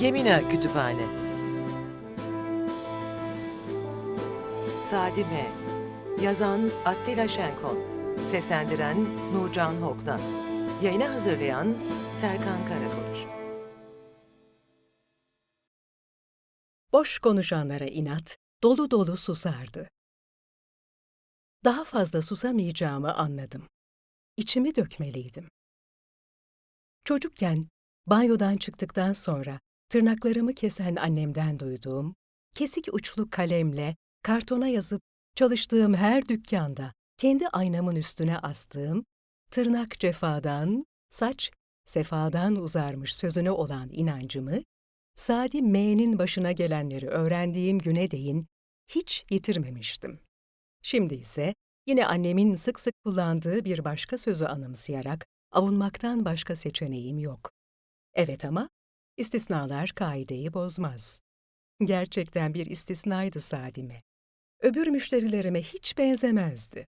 Gemina Kütüphane Sadime Yazan Attila Şenkon Seslendiren Nurcan Hoktan Yayına hazırlayan Serkan Karakoç Boş konuşanlara inat, dolu dolu susardı. Daha fazla susamayacağımı anladım. İçimi dökmeliydim. Çocukken, banyodan çıktıktan sonra tırnaklarımı kesen annemden duyduğum, kesik uçlu kalemle kartona yazıp çalıştığım her dükkanda kendi aynamın üstüne astığım, tırnak cefadan, saç sefadan uzarmış sözüne olan inancımı, Sadi M'nin başına gelenleri öğrendiğim güne değin hiç yitirmemiştim. Şimdi ise yine annemin sık sık kullandığı bir başka sözü anımsayarak avunmaktan başka seçeneğim yok. Evet ama istisnalar kaideyi bozmaz. Gerçekten bir istisnaydı Sadime. Öbür müşterilerime hiç benzemezdi.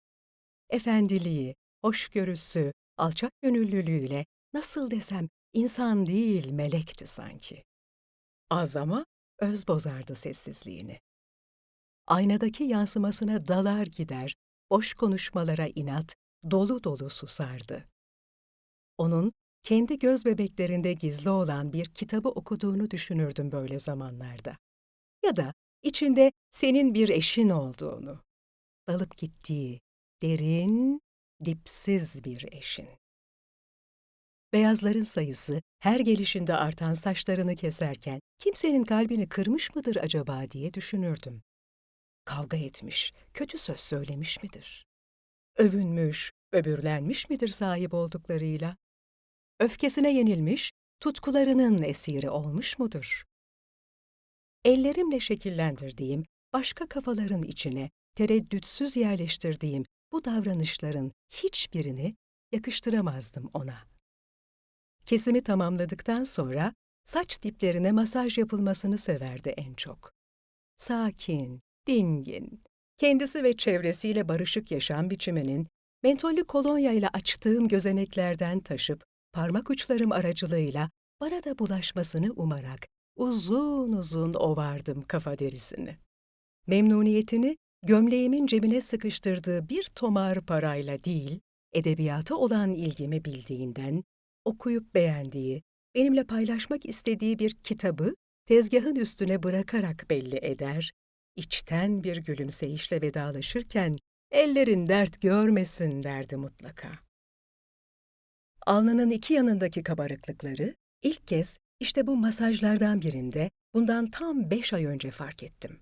Efendiliği, hoşgörüsü, alçak gönüllülüğüyle nasıl desem insan değil melekti sanki. Az ama öz bozardı sessizliğini. Aynadaki yansımasına dalar gider, boş konuşmalara inat, dolu dolu susardı. Onun kendi göz bebeklerinde gizli olan bir kitabı okuduğunu düşünürdüm böyle zamanlarda. Ya da içinde senin bir eşin olduğunu. Dalıp gittiği derin, dipsiz bir eşin. Beyazların sayısı her gelişinde artan saçlarını keserken kimsenin kalbini kırmış mıdır acaba diye düşünürdüm. Kavga etmiş, kötü söz söylemiş midir? Övünmüş, öbürlenmiş midir sahip olduklarıyla? Öfkesine yenilmiş, tutkularının esiri olmuş mudur? Ellerimle şekillendirdiğim, başka kafaların içine tereddütsüz yerleştirdiğim bu davranışların hiçbirini yakıştıramazdım ona. Kesimi tamamladıktan sonra saç diplerine masaj yapılmasını severdi en çok. Sakin, dingin, kendisi ve çevresiyle barışık yaşam biçiminin mentollü kolonya ile açtığım gözeneklerden taşıp parmak uçlarım aracılığıyla bana da bulaşmasını umarak uzun uzun ovardım kafa derisini. Memnuniyetini gömleğimin cebine sıkıştırdığı bir tomar parayla değil, edebiyata olan ilgimi bildiğinden, okuyup beğendiği, benimle paylaşmak istediği bir kitabı tezgahın üstüne bırakarak belli eder, içten bir gülümseyişle vedalaşırken ellerin dert görmesin derdi mutlaka. Alnının iki yanındaki kabarıklıkları ilk kez işte bu masajlardan birinde bundan tam beş ay önce fark ettim.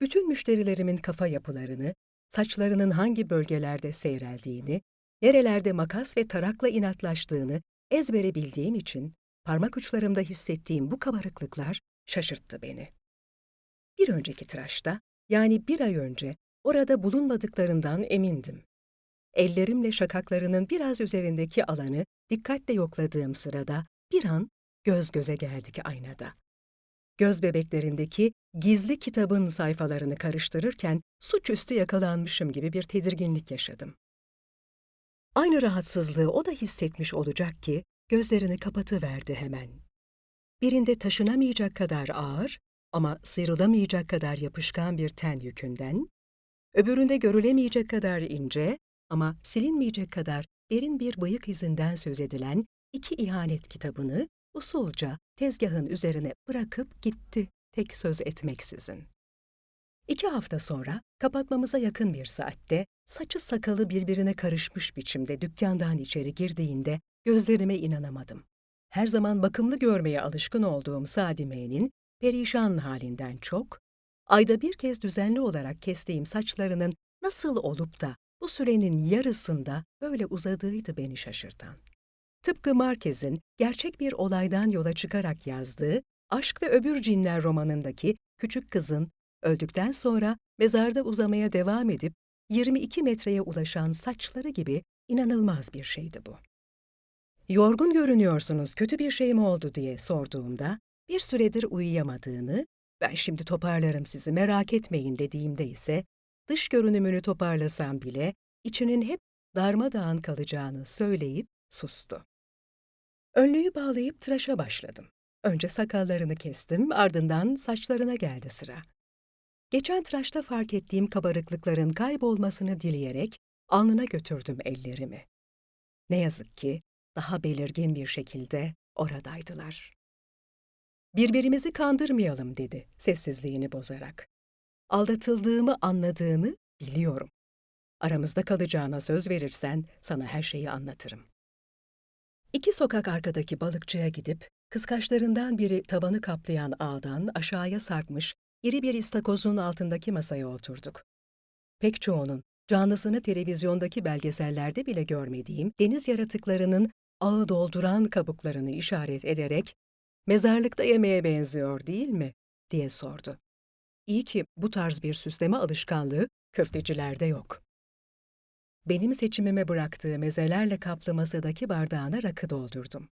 Bütün müşterilerimin kafa yapılarını, saçlarının hangi bölgelerde seyreldiğini, nerelerde makas ve tarakla inatlaştığını ezbere bildiğim için parmak uçlarımda hissettiğim bu kabarıklıklar şaşırttı beni. Bir önceki tıraşta, yani bir ay önce orada bulunmadıklarından emindim. Ellerimle şakaklarının biraz üzerindeki alanı dikkatle yokladığım sırada bir an göz göze geldik aynada. Göz bebeklerindeki gizli kitabın sayfalarını karıştırırken suçüstü yakalanmışım gibi bir tedirginlik yaşadım. Aynı rahatsızlığı o da hissetmiş olacak ki gözlerini kapatıverdi hemen. Birinde taşınamayacak kadar ağır ama sıyrılamayacak kadar yapışkan bir ten yükünden, öbüründe görülemeyecek kadar ince ama silinmeyecek kadar derin bir bıyık izinden söz edilen iki ihanet kitabını usulca tezgahın üzerine bırakıp gitti tek söz etmeksizin. İki hafta sonra kapatmamıza yakın bir saatte saçı sakalı birbirine karışmış biçimde dükkandan içeri girdiğinde gözlerime inanamadım. Her zaman bakımlı görmeye alışkın olduğum Sadime'nin perişan halinden çok, ayda bir kez düzenli olarak kestiğim saçlarının nasıl olup da bu sürenin yarısında böyle uzadığıydı beni şaşırtan. Tıpkı Marquez'in gerçek bir olaydan yola çıkarak yazdığı Aşk ve Öbür Cinler romanındaki küçük kızın öldükten sonra mezarda uzamaya devam edip 22 metreye ulaşan saçları gibi inanılmaz bir şeydi bu. Yorgun görünüyorsunuz, kötü bir şey mi oldu diye sorduğumda bir süredir uyuyamadığını, ben şimdi toparlarım sizi merak etmeyin dediğimde ise dış görünümünü toparlasam bile içinin hep darmadağın kalacağını söyleyip sustu. Önlüğü bağlayıp tıraşa başladım. Önce sakallarını kestim, ardından saçlarına geldi sıra. Geçen tıraşta fark ettiğim kabarıklıkların kaybolmasını dileyerek alnına götürdüm ellerimi. Ne yazık ki daha belirgin bir şekilde oradaydılar. Birbirimizi kandırmayalım dedi sessizliğini bozarak. Aldatıldığımı anladığını biliyorum. Aramızda kalacağına söz verirsen sana her şeyi anlatırım. İki sokak arkadaki balıkçıya gidip kıskaçlarından biri tabanı kaplayan ağdan aşağıya sarkmış iri bir istakozun altındaki masaya oturduk. Pek çoğunun canlısını televizyondaki belgesellerde bile görmediğim deniz yaratıklarının ağı dolduran kabuklarını işaret ederek mezarlıkta yemeğe benziyor değil mi? diye sordu. İyi ki bu tarz bir süsleme alışkanlığı köftecilerde yok. Benim seçimime bıraktığı mezelerle kaplı masadaki bardağına rakı doldurdum.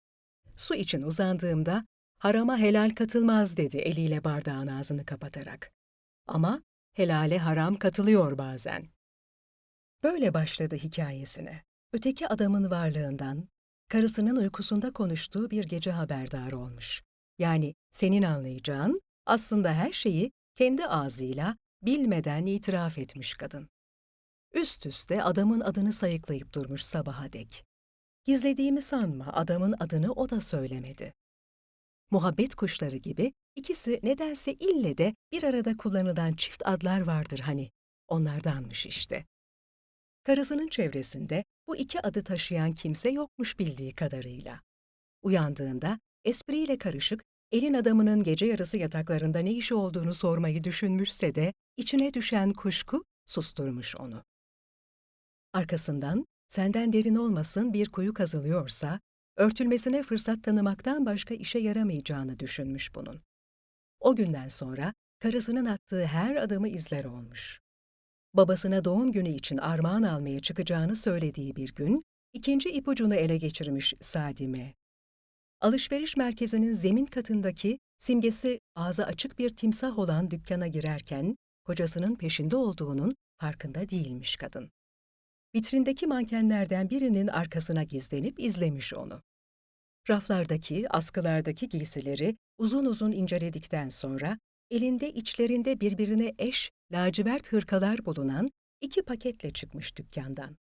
Su için uzandığımda harama helal katılmaz dedi eliyle bardağın ağzını kapatarak. Ama helale haram katılıyor bazen. Böyle başladı hikayesine. Öteki adamın varlığından, karısının uykusunda konuştuğu bir gece haberdar olmuş. Yani senin anlayacağın aslında her şeyi kendi ağzıyla bilmeden itiraf etmiş kadın. Üst üste adamın adını sayıklayıp durmuş sabaha dek. Gizlediğimi sanma, adamın adını o da söylemedi. Muhabbet kuşları gibi ikisi nedense ille de bir arada kullanılan çift adlar vardır hani. Onlardanmış işte. Karısının çevresinde bu iki adı taşıyan kimse yokmuş bildiği kadarıyla. Uyandığında espriyle karışık elin adamının gece yarısı yataklarında ne işi olduğunu sormayı düşünmüşse de içine düşen kuşku susturmuş onu. Arkasından senden derin olmasın bir kuyu kazılıyorsa, örtülmesine fırsat tanımaktan başka işe yaramayacağını düşünmüş bunun. O günden sonra karısının attığı her adımı izler olmuş. Babasına doğum günü için armağan almaya çıkacağını söylediği bir gün, ikinci ipucunu ele geçirmiş Sadime. Alışveriş merkezinin zemin katındaki simgesi ağzı açık bir timsah olan dükkana girerken, kocasının peşinde olduğunun farkında değilmiş kadın. Vitrindeki mankenlerden birinin arkasına gizlenip izlemiş onu. Raflardaki, askılardaki giysileri uzun uzun inceledikten sonra elinde içlerinde birbirine eş lacivert hırkalar bulunan iki paketle çıkmış dükkandan.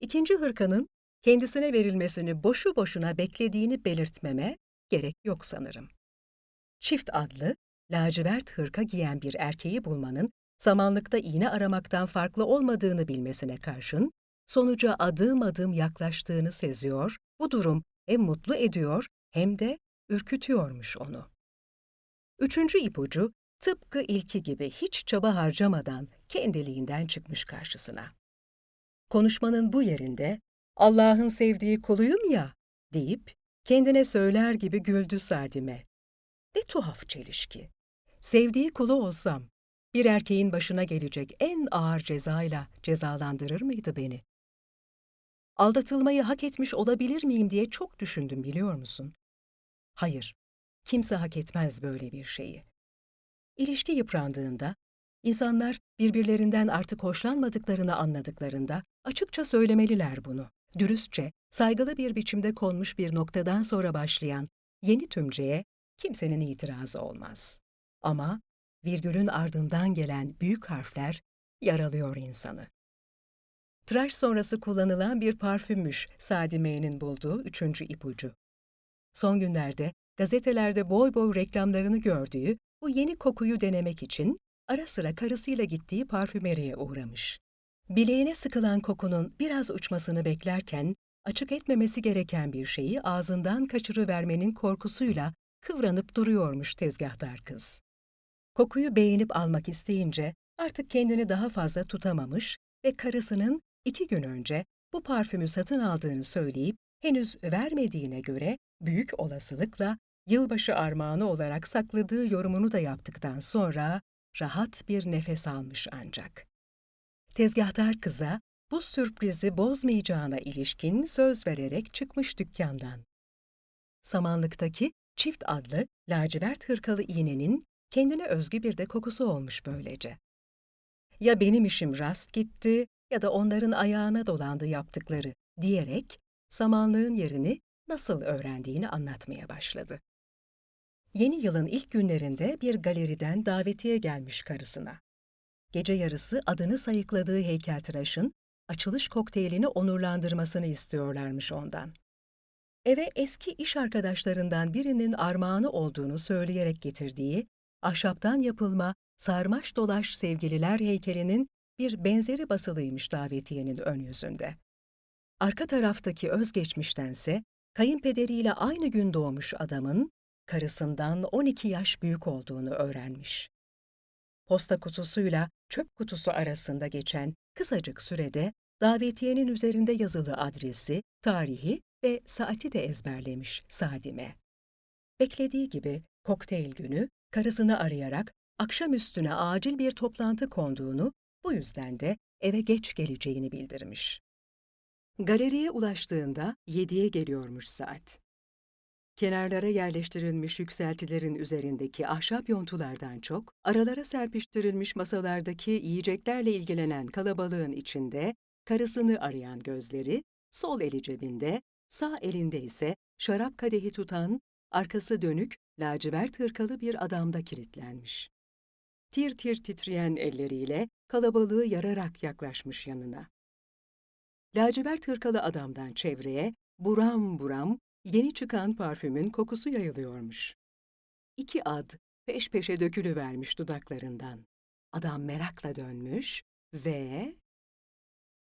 İkinci hırkanın kendisine verilmesini boşu boşuna beklediğini belirtmeme gerek yok sanırım. Çift adlı, lacivert hırka giyen bir erkeği bulmanın samanlıkta iğne aramaktan farklı olmadığını bilmesine karşın, sonuca adım adım yaklaştığını seziyor, bu durum hem mutlu ediyor hem de ürkütüyormuş onu. Üçüncü ipucu, tıpkı ilki gibi hiç çaba harcamadan kendiliğinden çıkmış karşısına. Konuşmanın bu yerinde, Allah'ın sevdiği kuluyum ya, deyip kendine söyler gibi güldü Sadime. Ne tuhaf çelişki. Sevdiği kulu olsam, bir erkeğin başına gelecek en ağır cezayla cezalandırır mıydı beni? Aldatılmayı hak etmiş olabilir miyim diye çok düşündüm biliyor musun? Hayır, kimse hak etmez böyle bir şeyi. İlişki yıprandığında, insanlar birbirlerinden artık hoşlanmadıklarını anladıklarında açıkça söylemeliler bunu. Dürüstçe, saygılı bir biçimde konmuş bir noktadan sonra başlayan yeni tümceye kimsenin itirazı olmaz. Ama virgülün ardından gelen büyük harfler yaralıyor insanı. Tıraş sonrası kullanılan bir parfümmüş Sadime'nin bulduğu üçüncü ipucu. Son günlerde gazetelerde boy boy reklamlarını gördüğü bu yeni kokuyu denemek için ara sıra karısıyla gittiği parfümeriye uğramış. Bileğine sıkılan kokunun biraz uçmasını beklerken açık etmemesi gereken bir şeyi ağzından kaçırıvermenin korkusuyla kıvranıp duruyormuş tezgahtar kız. Kokuyu beğenip almak isteyince artık kendini daha fazla tutamamış ve karısının iki gün önce bu parfümü satın aldığını söyleyip henüz vermediğine göre büyük olasılıkla yılbaşı armağanı olarak sakladığı yorumunu da yaptıktan sonra rahat bir nefes almış ancak. Tezgahtar kıza bu sürprizi bozmayacağına ilişkin söz vererek çıkmış dükkandan. Samanlıktaki çift adlı lacivert hırkalı iğnenin kendine özgü bir de kokusu olmuş böylece. Ya benim işim rast gitti ya da onların ayağına dolandı yaptıkları diyerek samanlığın yerini nasıl öğrendiğini anlatmaya başladı. Yeni yılın ilk günlerinde bir galeriden davetiye gelmiş karısına. Gece yarısı adını sayıkladığı heykeltıraşın açılış kokteylini onurlandırmasını istiyorlarmış ondan. Eve eski iş arkadaşlarından birinin armağanı olduğunu söyleyerek getirdiği ahşaptan yapılma sarmaş dolaş sevgililer heykelinin bir benzeri basılıymış davetiyenin ön yüzünde. Arka taraftaki özgeçmiştense kayınpederiyle aynı gün doğmuş adamın karısından 12 yaş büyük olduğunu öğrenmiş. Posta kutusuyla çöp kutusu arasında geçen kısacık sürede davetiyenin üzerinde yazılı adresi, tarihi ve saati de ezberlemiş Sadime. Beklediği gibi kokteyl günü karısını arayarak akşam üstüne acil bir toplantı konduğunu, bu yüzden de eve geç geleceğini bildirmiş. Galeriye ulaştığında yediye geliyormuş saat. Kenarlara yerleştirilmiş yükseltilerin üzerindeki ahşap yontulardan çok, aralara serpiştirilmiş masalardaki yiyeceklerle ilgilenen kalabalığın içinde karısını arayan gözleri, sol eli cebinde, sağ elinde ise şarap kadehi tutan, arkası dönük, lacivert hırkalı bir adamda kilitlenmiş. Tir tir titreyen elleriyle kalabalığı yararak yaklaşmış yanına. Lacivert hırkalı adamdan çevreye buram buram yeni çıkan parfümün kokusu yayılıyormuş. İki ad peş peşe dökülüvermiş dudaklarından. Adam merakla dönmüş ve...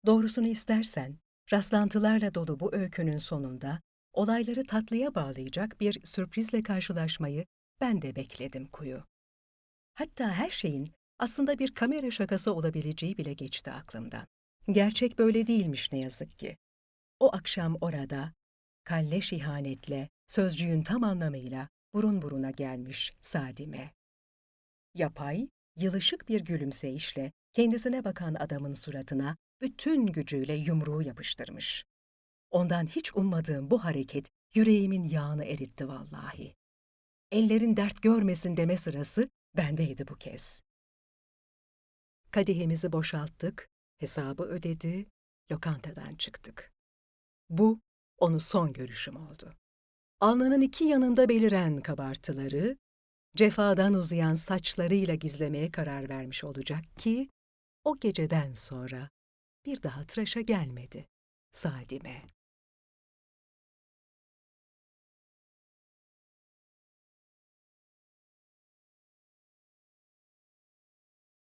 Doğrusunu istersen, rastlantılarla dolu bu öykünün sonunda olayları tatlıya bağlayacak bir sürprizle karşılaşmayı ben de bekledim kuyu. Hatta her şeyin aslında bir kamera şakası olabileceği bile geçti aklımdan. Gerçek böyle değilmiş ne yazık ki. O akşam orada, kalleş ihanetle, sözcüğün tam anlamıyla burun buruna gelmiş Sadime. Yapay, yılışık bir gülümseyişle kendisine bakan adamın suratına bütün gücüyle yumruğu yapıştırmış. Ondan hiç ummadığım bu hareket yüreğimin yağını eritti vallahi. Ellerin dert görmesin deme sırası bendeydi bu kez. Kadehimizi boşalttık, hesabı ödedi, lokantadan çıktık. Bu onu son görüşüm oldu. Alnının iki yanında beliren kabartıları, cefadan uzayan saçlarıyla gizlemeye karar vermiş olacak ki, o geceden sonra bir daha tıraşa gelmedi Sadime.